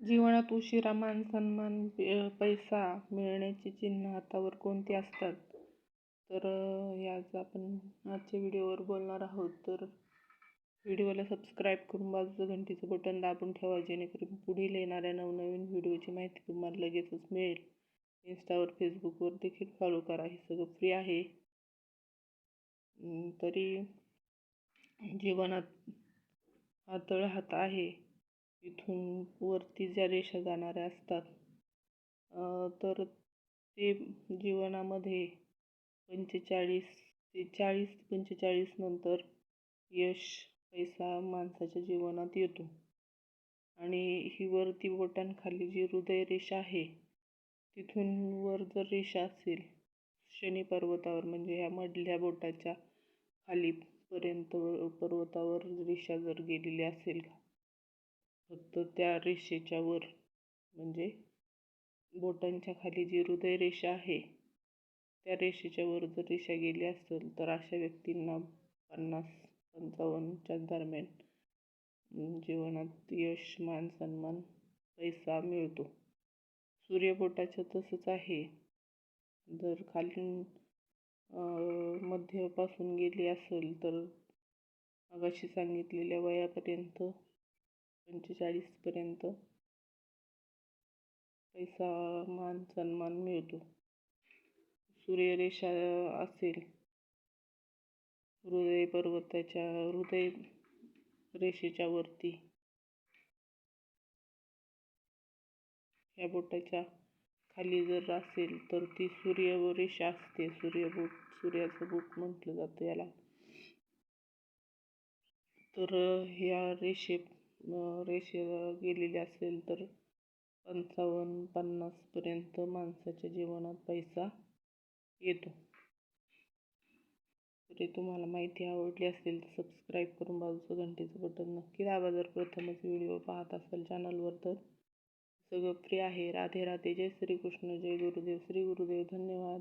जीवनात उशिरा मान-सन्मान, पैसा मिळण्याची चिन्ह हातावर कोणती असतात? तर याच आपण आजच्या व्हिडिओवर बोलणार आहोत. तर व्हिडिओला सबस्क्राईब करून बाजूचं घंटीचं बटन दाबून ठेवा जेणेकरून पुढील येणाऱ्या नवनवीन व्हिडिओची माहिती तुम्हाला लगेचच मिळेल. इन्स्टावर फेसबुकवर देखील फॉलो करा. हे सगळं फ्री आहे. तरी जीवनात हातळ हात आहे. इथून वरती ज्या रेषा जाणाऱ्या असतात तर ते जीवनामध्ये पंचेचाळीस ते चाळीस पंचेचाळीस नंतर यश पैसा माणसाच्या जीवनात येतो. आणि ही वरती बोटांखाली जी हृदय रेषा आहे तिथून वर जर रेषा असेल शनी पर्वतावर म्हणजे ह्या मधल्या बोटाच्या खालीपर्यंत पर्वतावर रेषा जर गेलेली असेल फक्त त्या रेषेच्या वर म्हणजे बोटांच्या खाली जी हृदय रेषा आहे त्या रेषेच्या वर जर रेषा गेली असेल तर अशा व्यक्तींना पन्नास पंचावन्नच्या दरम्यान जीवनात यश मान सन्मान पैसा मिळतो. सूर्यबोटाचं तसंच आहे. जर खालून मध्यपासून गेली असेल तर मगाशी सांगितलेल्या वयापर्यंत पंचेचाळीसपर्यंत पैसा मान सन्मान मिळतो. सूर्यरेषा असेल हृदय पर्वताच्या हृदय रेषेच्या वरती ह्या बोटाच्या खाली जर असेल तर ती सूर्य रेषा असते. सूर्यबोट सूर्याचं बोट म्हटलं जातं याला. तर ह्या रेषे रेषे गेलेली असेल तर पंचावन्न पन्नासपर्यंत माणसाच्या जीवनात पैसा येतो. तरी तुम्हाला माहिती आवडली असेल तर सबस्क्राईब करून बाजूचं घंटीचं बटन नक्की दाबा जर प्रथमच व्हिडिओ पाहत असाल चॅनलवर तर सगळं फ्री आहे. राधे राधे. जय श्रीकृष्ण. जय गुरुदेव. श्री गुरुदेव. धन्यवाद.